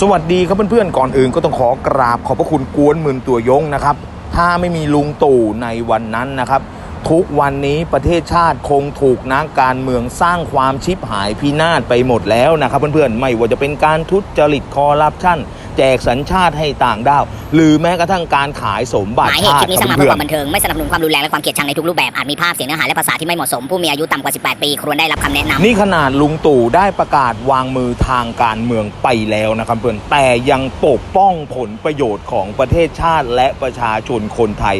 สวัสดีครับเพื่อนๆก่อนอื่นก็ต้องขอกราบขอบพระคุณกวนหมื่นตัวยงนะครับ ถ้าไม่มีลุงตู่ในวันนั้นนะครับ ทุกวันนี้ประเทศชาติคงถูกนักการเมืองสร้างความชิบหายพินาศไปหมดแล้วนะครับ เพื่อนๆไม่ว่าจะเป็นการทุจริตคอร์รัปชัน แจกสัญชาติให้ต่างด้าว หรือแม้กระทั่งการขายสมบัหติมายเหตุชาคติลิปนี้สร้างมาครับเพื่อเพื่อความบันเทิงไม่สนับสนุนความรุนแรงและความเกลียดชังในทุกรูปแบบอาจมีภาพเสียงเนื้อหาและภาษาที่ไม่เหมาะสมผู้มีอายุต่ำกว่า 18 ปีควรได้รับคำแนะนำ นี่ขนาดลุงตู่ได้ประกาศวางมือทางการเมืองไปแล้วนะครับเพื่อนแต่ยังปกป้องผลประโยชน์ของประเทศชาติและประชาชนคนไทย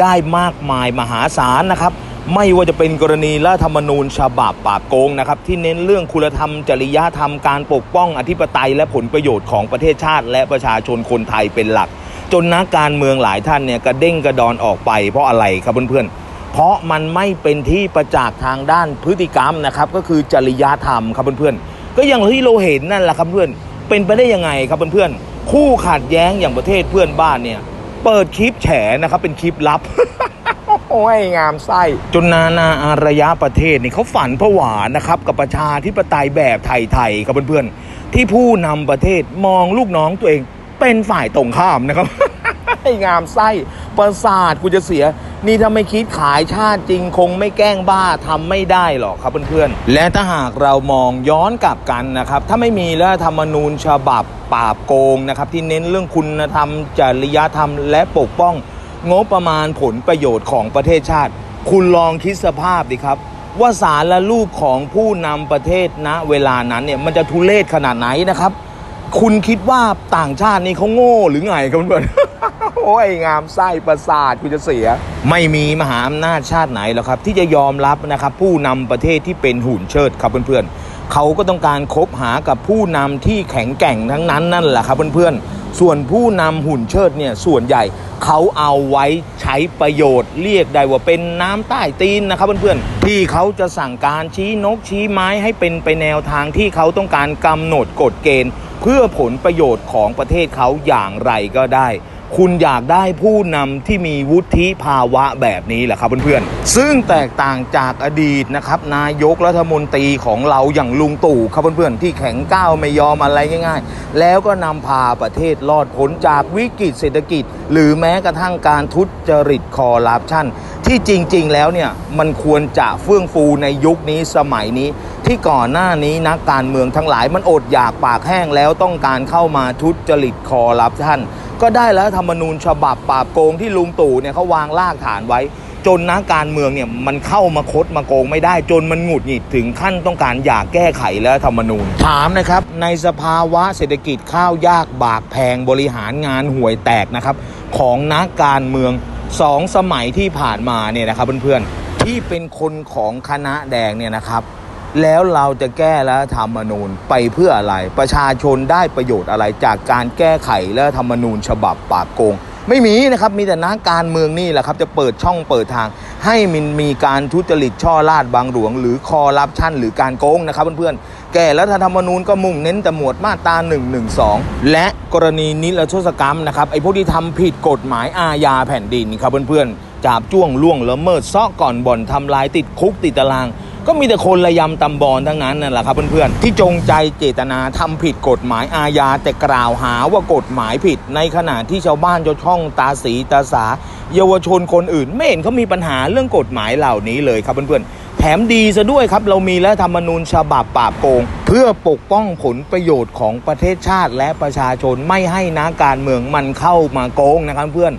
ได้มากมายมหาศาลนะครับ ไม่ว่าจะเป็นกรณีรัฐธรรมนูญฉบับปราบโกงนะครับที่เน้นเรื่องคุณธรรม จริยธรรมการปกป้องอธิปไตยและผลประโยชน์ของประเทศชาติ และประชาชนคนไทยเป็นหลัก จนนักการเมืองหลายท่านเนี่ยกระเด้งกระดอนออกไปเพราะอะไรครับเพื่อนๆเพราะมันไม่เป็นที่ประจักษ์ทางด้านพฤติกรรมนะครับก็คือจริยธรรมครับเพื่อนๆก็อย่างที่เราเห็นนั่นแหละครับเพื่อนเป็นไปได้ยังไงครับเพื่อนๆคู่ขัดแย้งอย่างประเทศเพื่อนบ้านเนี่ยเปิดคลิปแฉนะครับเป็นคลิปลับ โอ้ยงามไส้จนนานาอารยะประเทศนี่เขาฝันผวานะครับ กับประชาธิปไตยแบบไทยๆครับเพื่อนๆที่ผู้นำประเทศมองลูกน้องตัวเองเป็นฝ่ายตรงข้ามนะครับไอ้งามไส้ประสาทกูจะเสีย นี่ถ้าไม่คิดขายชาติจริงคงไม่แกล้งบ้าทำไม่ได้หรอกครับเพื่อนๆ และถ้าหากเรามองย้อนกลับกันนะครับ ถ้าไม่มีรัฐธรรมนูญฉบับปราบโกงนะครับ ที่เน้นเรื่องคุณธรรม จริยธรรม และปกป้อง งบประมาณผลประโยชน์ของประเทศชาติ คุณลองคิดสภาพดิครับ ว่าสารและรูปของผู้นำประเทศณเวลานั้นเนี่ยมันจะทุเลศขนาดไหนนะครับ คุณคิดว่าต่างชาตินี่เขาโง่หรือไงครับเพื่อนโอ้ยงามไส้ประสาทกูจะเสีย ไม่มีมหาอำนาจชาติไหนหรอกครับ ที่จะยอมรับนะครับ ผู้นำประเทศที่เป็นหุ่นเชิดครับเพื่อนๆเขาก็ต้องการคบหากับผู้นำที่แข็งแกร่งทั้งนั้นนั่นแหละครับเพื่อนๆ ส่วนผู้นำหุ่นเชิดเนี่ยส่วนใหญ่เขาเอาไว้ใช้ประโยชน์ เรียกได้ว่าเป็นน้ำใต้ตีนนะครับเพื่อนๆที่เขาจะสั่งการชี้นกชี้ไม้ให้เป็นไปแนวทางที่เขาต้องการกำหนดกฎเกณฑ์ เพื่อผลประโยชน์ของประเทศเขาอย่างไรก็ได้ คุณอยากได้ผู้นำที่มีวุฒิภาวะแบบนี้แหละครับเพื่อนๆ ซึ่งแตกต่างจากอดีตนะครับนายกรัฐมนตรีของเราอย่างลุงตู่ครับเพื่อนๆ ที่แข็งก้าวไม่ยอมอะไรง่ายๆ แล้วก็นำพาประเทศรอดพ้นจากวิกฤตเศรษฐกิจ หรือแม้กระทั่งการทุจริตคอร์รัปชันที่จริงๆแล้วเนี่ยมันควรจะเฟื่องฟูในยุคนี้สมัยนี้ ที่ก่อนหน้านี้นักการเมืองทั้งหลายมันอดอยากปากแห้งแล้วต้องการเข้ามาทุจริตคอร์รัปชัน ก็ได้แล้วธรรมนูญฉบับปราบโกงที่ลุงตู่เนี่ยเขาวางรากฐานไว้ จนนักการเมืองเนี่ยมันเข้ามาคดมาโกงไม่ได้ จนมันหงุดหงิดถึงขั้นต้องการอยากแก้ไขแล้วธรรมนูญ ถามนะครับ ในสภาวะเศรษฐกิจข้าวยากบากแพงบริหารงานห่วยแตกนะครับ ของนักการเมืองสองสมัยที่ผ่านมาเนี่ยนะครับเพื่อนๆที่เป็นคนของคณะแดงเนี่ยนะครับ แล้วเราจะแก้แล้วธรรมนูญไปเพื่ออะไร ประชาชนได้ประโยชน์อะไรจากการแก้ไขและธรรมนูญฉบับปาบโกง ไม่มีนะครับมีแต่นักการเมืองนี่แหละครับ จะเปิดช่องเปิดทาง ให้มันมีการทุจริตช่อลาดบางหลวง หรือคอร์รัปชันหรือการโกงนะครับเพื่อนๆแก้รัฐธรรมนูญก็มุ่งเน้นแต่หมวดมาตรา1นึและกรณีนิรโทษกรรมนะครับไอ้พวกที่ทำผิดกฎหมายอาญาแผ่นดินครับเพื่อนๆจับจ้วงล่วงละเมิดซ้อก่อนบ่อนทำลายติดคุกติดตาราง ก็มีแต่คนระยำตำบอลทั้งนั้นนั่นแหละครับเพื่อนๆที่จงใจเจตนาทำผิดกฎหมายอาญาแต่กล่าวหาว่ากฎหมายผิด ในขณะที่ชาวบ้านชาวช่องตาสีตาสา เยาวชนคนอื่น ไม่เห็นเขามีปัญหาเรื่องกฎหมายเหล่านี้เลยครับเพื่อนๆแถมดีซะด้วยครับ เรามีรัฐธรรมนูญฉบับปราบโกง เพื่อปกป้องผลประโยชน์ของประเทศชาติและประชาชนไม่ให้นักการเมืองมันเข้ามาโกงนะครับเพื่อน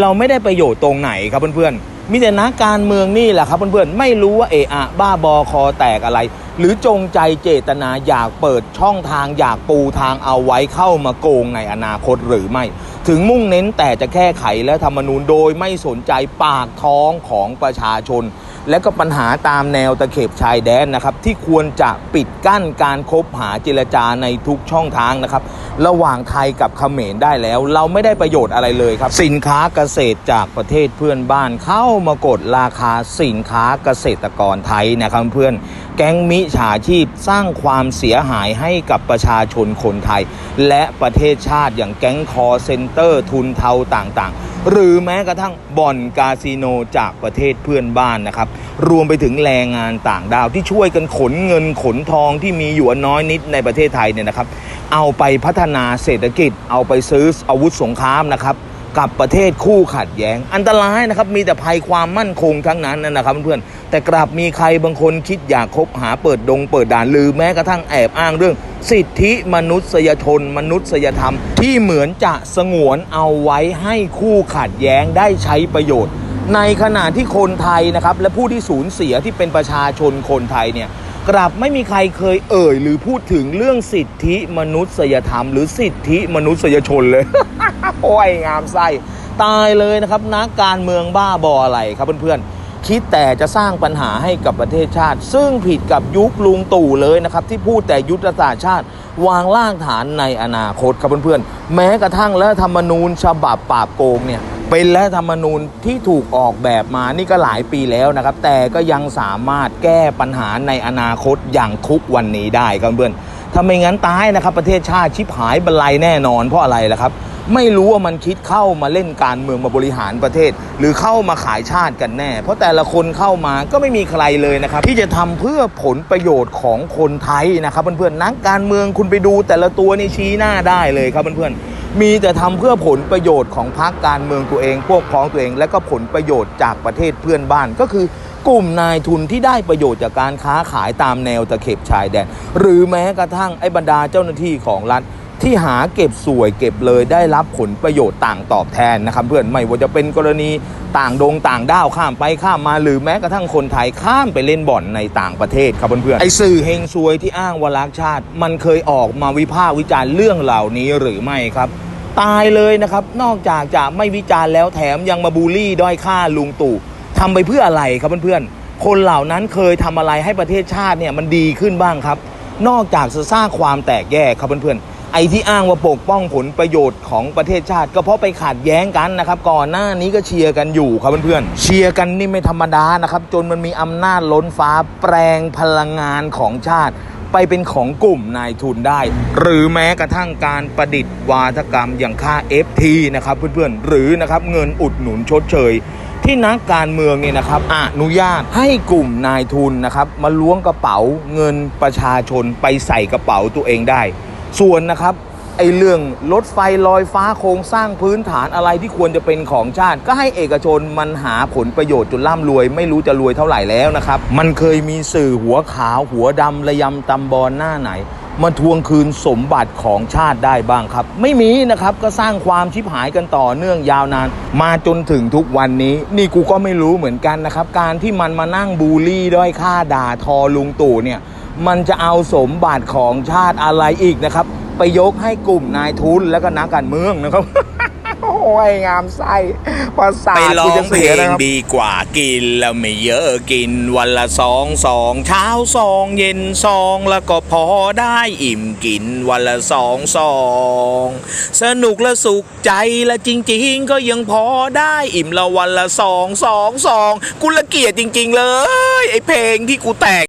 เราไม่ได้ประโยชน์ตรงไหนครับเพื่อนๆ มีแต่นักการเมืองนี่แหละครับเพื่อนๆไม่รู้ว่าเอะอะบ้าบอคอแตกอะไร หรือจงใจเจตนาอยากเปิดช่องทางอยากปูทางเอาไว้เข้ามาโกงในอนาคตหรือไม่ ถึงมุ่งเน้นแต่จะแก้ไขและธรรมนูญโดยไม่สนใจปากท้องของประชาชน และก็ปัญหาตามแนวตะเข็บชายแดนนะครับ ที่ควรจะปิดกั้นการคบหาเจรจาในทุกช่องทางนะครับ ระหว่างไทยกับเขมรได้แล้ว เราไม่ได้ประโยชน์อะไรเลยครับ สินค้าเกษตรจากประเทศเพื่อนบ้านเข้ามากดราคาสินค้าเกษตรกรไทยนะครับเพื่อน แก๊งมิจฉาชีพสร้างความเสียหายให้กับประชาชนคนไทย และประเทศชาติอย่างแก๊งคอเซ็นเตอร์ทุนเทาต่างๆ หรือแม้กระทั่งบ่อนคาสิโนจากประเทศเพื่อนบ้านนะครับ รวมไปถึงแรงงานต่างดาวที่ช่วยกันขนเงินขนทองที่มีอยู่น้อยนิดในประเทศไทยเนี่ยนะครับ เอาไปพัฒนาเศรษฐกิจ เอาไปซื้ออาวุธสงครามนะครับกับประเทศคู่ขัดแย้ง อันตรายนะครับมีแต่ภัยความมั่นคงทั้งนั้นนะครับเพื่อนๆ แต่กลับมีใครบางคนคิดอยากคบหาเปิดดงเปิดด่านหรือแม้กระทั่งแอบอ้างเรื่อง สิทธิมนุษยชน มนุษยธรรม ที่เหมือนจะสงวนเอาไว้ให้คู่ขัดแย้งได้ใช้ประโยชน์ ในขณะที่คนไทยนะครับและผู้ที่สูญเสียที่เป็นประชาชนคนไทยเนี่ยกลับไม่มีใครเคยเอ่ย หรือพูดถึงเรื่องสิทธิมนุษยธรรม หรือสิทธิมนุษยชนเลย โอ้ยงามไส้ตายเลยนะครับนักการเมืองบ้าบออะไรครับเพื่อนๆ คิดแต่จะสร้างปัญหาให้กับประเทศชาติ ซึ่งผิดกับยุคลุงตู่เลยนะครับ ที่พูดแต่ยุทธศาสตร์ชาติ วางรากฐานในอนาคตครับเพื่อนๆ แม้กระทั่งรัฐธรรมนูญฉบับปราบโกงเนี่ยเป็นรัฐธรรมนูญที่ถูกออกแบบมานี่ก็หลายปีแล้วนะครับ แต่ก็ยังสามารถแก้ปัญหาในอนาคตอย่างทุกวันนี้ได้ครับเพื่อนถ้าไม่งั้นตายนะครับ ประเทศชาติชิบหายบรรลัยแน่นอนเพราะอะไรล่ะครับ ไม่รู้ว่ามันคิดเข้ามาเล่นการเมืองมาบริหารประเทศ หรือเข้ามาขายชาติกันแน่ เพราะแต่ละคนเข้ามาก็ไม่มีใครเลยนะครับ ที่จะทำเพื่อผลประโยชน์ของคนไทยนะครับเพื่อนๆนักการเมืองคุณไปดูแต่ละตัวนี่ชี้หน้าได้เลยครับเพื่อนๆมีแต่ทำเพื่อผลประโยชน์ของพรรคการเมืองตัวเอง พวกพ้องตัวเอง และก็ผลประโยชน์จากประเทศเพื่อนบ้านก็คือกลุ่มนายทุนที่ได้ประโยชน์จากการค้าขายตามแนวตะเข็บชายแดนหรือแม้กระทั่งไอ้บรรดาเจ้าหน้าที่ของรัฐ ที่หาเก็บสวยเก็บเลยได้รับผลประโยชน์ต่างตอบแทนนะครับ เพื่อนไม่ว่าจะเป็นกรณีต่างดงต่างด้าวข้ามไปข้ามมา หรือแม้กระทั่งคนไทยข้ามไปเล่นบ่อนในต่างประเทศครับเพื่อนๆไอสื่อเฮงซวยที่อ้างว่ารักชาติ มันเคยออกมาวิพากษ์วิจารณ์เรื่องเหล่านี้หรือไม่ครับ ตายเลยนะครับ นอกจากจะไม่วิจารณ์แล้วแถมยังมาบูลลี่ด้อยค่าลุงตู่ทำไปเพื่ออะไรครับเพื่อนๆคนเหล่านั้นเคยทำอะไรให้ประเทศชาติเนี่ยมันดีขึ้นบ้างครับ นอกจากจะสร้างความแตกแยกครับเพื่อนๆ อ้ที่อ้างว่าปกป้องผลประโยชน์ของประเทศชาติ ก็เพราะไปขัดแย้งกันนะครับ ก่อนหน้านี้ก็เชียร์กันอยู่ครับเพื่อนๆเชียร์กันนี่ไม่ธรรมดานะครับ จนมันมีอำนาจล้นฟ้าแปลงพลังงานของชาติไปเป็นของกลุ่มนายทุนได้ หรือแม้กระทั่งการประดิษฐ์วาทกรรมอย่างค่า FT นะครับเพื่อนๆ หรือนะครับเงินอุดหนุนชดเชย ที่นักการเมืองเนี่ยนะครับอนุญาตให้กลุ่มนายทุนนะครับมาล้วงกระเป๋าเงินประชาชนไปใส่กระเป๋าตัวเองได้ ส่วนนะครับไอ้เรื่องรถไฟลอยฟ้าโครงสร้างพื้นฐานอะไรที่ควรจะเป็นของชาติ ก็ให้เอกชนมันหาผลประโยชน์จนร่ำรวย ไม่รู้จะรวยเท่าไหร่แล้วนะครับ มันเคยมีสื่อหัวขาวหัวดำระยำตำบอลหน้าไหนมาทวงคืนสมบัติของชาติได้บ้างครับ ไม่มีนะครับก็สร้างความชิบหายกันต่อเนื่องยาวนาน มาจนถึงทุกวันนี้ นี่กูก็ไม่รู้เหมือนกันนะครับ การที่มันมานั่งบูลลี่ด้อยค่าด่าทอลุงตู่เนี่ย มันจะเอาสมบัติของชาติอะไรอีกนะครับ ไปยกให้กลุ่มนายทุนและก็นักการเมืองนะครับ โอ้ยงามไส้ภาษาทไปร้อกูงจะเพลเสียงนะครับดีกว่ากินแล้วไม่เยอะกินวันละสองสองเช้าสองเย็นสองแล้วก็พอได้อิ่มกินวันละสองสองสนุกและสุขใจและจริง ๆ ก็ยังพอได้อิ่มละวันละสองสองสองกูละเกียดจริง ๆ เลย ไอเพลงที่กูแต่ง